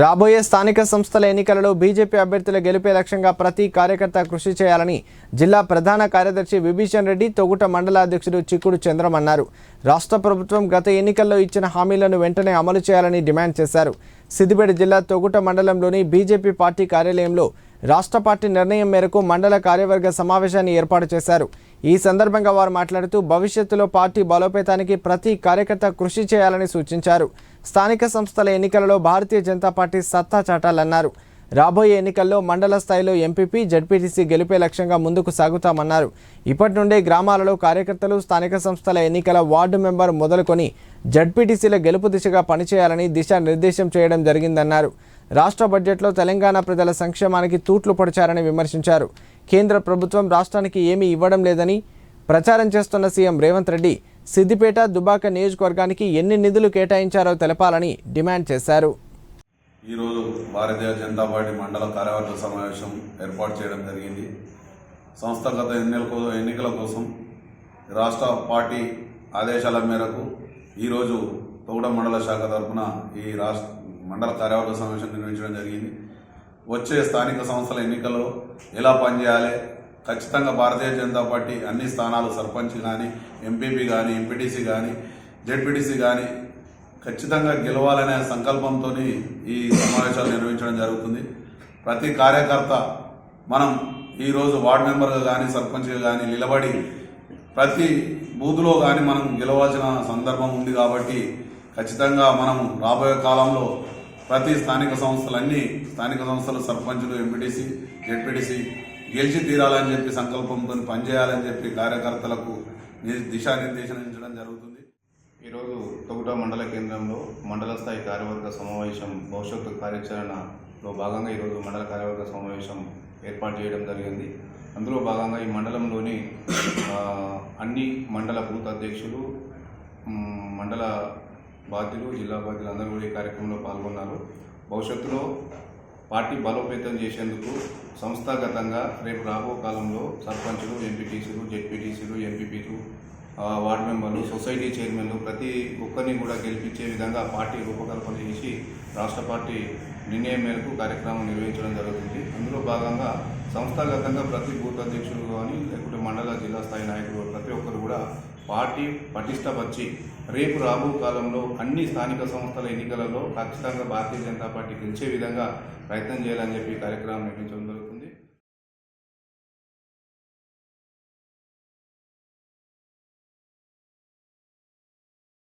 రాబోయే స్థానిక సంస్థల ఎన్నికలలో బీజేపీ అభ్యర్థుల గెలిపే లక్ష్యంగా ప్రతి కార్యకర్త కృషి చేయాలని జిల్లా ప్రధాన కార్యదర్శి విభీషణ్ రెడ్డి తొగుట మండలాధ్యక్షుడు చిక్కుడు చంద్రం అన్నారు రాష్ట్ర ప్రభుత్వం గత ఎన్నికల్లో ఇచ్చిన హామీలను వెంటనే అమలు చేయాలని డిమాండ్ చేశారు. సిద్దిపేట జిల్లా తొగుట మండలంలోని బీజేపీ పార్టీ కార్యాలయంలో రాష్ట్ర పార్టీ నిర్ణయం మేరకు మండల కార్యవర్గ సమావేశాన్ని ఏర్పాటు చేశారు. ఈ సందర్భంగా వారు మాట్లాడుతూ భవిష్యత్తులో పార్టీ బలోపేతానికి ప్రతి కార్యకర్త కృషి చేయాలని సూచించారు. స్థానిక సంస్థల ఎన్నికలలో భారతీయ జనతా పార్టీ సత్తా చాటాలన్నారు. రాబోయే ఎన్నికల్లో మండల స్థాయిలో ఎంపీపీ జడ్పీటీసీ గెలిపే లక్ష్యంగా ముందుకు సాగుతామన్నారు. ఇప్పటి నుండే గ్రామాలలో కార్యకర్తలు స్థానిక సంస్థల ఎన్నికల వార్డు మెంబర్ మొదలుకొని జడ్పీటీసీల గెలుపు దిశగా పనిచేయాలని దిశానిర్దేశం చేయడం జరిగిందన్నారు. రాష్ట్ర బడ్జెట్లో తెలంగాణ ప్రజల సంక్షేమానికి తూట్లు పొడిచారని విమర్శించారు. కేంద్ర ప్రభుత్వం రాష్ట్రానికి ఏమీ ఇవ్వడం లేదని ప్రచారం చేస్తున్న సీఎం రేవంత్ రెడ్డి సిద్దిపేట దుబాక నియోజకవర్గానికి ఎన్ని నిధులు కేటాయించారో తెలపాలని డిమాండ్ చేశారు. ఈరోజు భారతీయ జనతా పార్టీ మండల కార్యవర్గ సమావేశం ఏర్పాటు చేయడం జరిగింది. సంస్థాగత ఎన్నికల ఎన్నికల కోసం రాష్ట్ర పార్టీ ఆదేశాల మేరకు ఈరోజు తోగడ మండల శాఖ తరఫున ఈ రాష్ట్ర మండల కార్యవర్గ సమావేశం నిర్వహించడం జరిగింది. వచ్చే స్థానిక సంస్థల ఎన్నికల్లో ఎలా పనిచేయాలి? ఖచ్చితంగా భారతీయ జనతా పార్టీ అన్ని స్థానాలు సర్పంచ్ కానీ ఎంపీపీ కానీ ఎంపీటీసీ కానీ జెడ్పీటీసీ కానీ ఖచ్చితంగా గెలవాలనే సంకల్పంతో ఈ సమావేశాలు నిర్వహించడం జరుగుతుంది. ప్రతి కార్యకర్త మనం ఈరోజు వార్డు మెంబర్గా కానీ సర్పంచ్గా కానీ నిలబడి ప్రతి బూత్లో కానీ మనం గెలవాల్సిన సందర్భం ఉంది కాబట్టి ఖచ్చితంగా మనం రాబోయే కాలంలో ప్రతి స్థానిక సంస్థలన్నీ స్థానిక సంస్థల సర్పంచులు ఎంపీటీసీ జెడ్పీటీసీ గెలిచి తీరాలని చెప్పి సంకల్పంతో పనిచేయాలని చెప్పి కార్యకర్తలకు ని- దిశానిర్దేశించడం జరుగుతుంది. ఈరోజు తొగుట మండల కేంద్రంలో మండల స్థాయి కార్యవర్గ సమావేశం భవిష్యత్తు కార్యాచరణలో భాగంగా ఈరోజు మండల కార్యవర్గ సమావేశం ఏర్పాటు చేయడం జరిగింది. అందులో భాగంగా ఈ మండలంలోని అన్ని మండల బూత్ అధ్యక్షులు బాధ్యులు జిల్లా బాధ్యులు అందరూ కూడా ఈ కార్యక్రమంలో పాల్గొన్నారు. భవిష్యత్తులో పార్టీ బలోపేతం చేసేందుకు సంస్థాగతంగా రేపు రాబో కాలంలో సర్పంచులు ఎంపీటీసీలు జెడ్పీటీసీలు ఎంపీపీలు వార్డు మెంబర్లు సొసైటీ చైర్మన్లు ప్రతి ఒక్కరిని కూడా గెలిపించే విధంగా పార్టీ రూపకల్పన చేసి రాష్ట్ర పార్టీ నిర్ణయం మేరకు కార్యక్రమం నిర్వహించడం జరుగుతుంది. అందులో భాగంగా సంస్థాగతంగా ప్రతి బూత్ అధ్యక్షులు కానీ లేకుంటే మండల జిల్లా స్థాయి నాయకులు ప్రతి ఒక్కరు కూడా పార్టీ పటిష్టపరిచి రేపు రాబో కాలంలో అన్ని స్థానిక సంస్థల ఎన్నికలలో ఖచ్చితంగా భారతీయ జనతా పార్టీ గెలిచే విధంగా ప్రయత్నం చేయాలని చెప్పి కార్యక్రమం నిర్వహించడం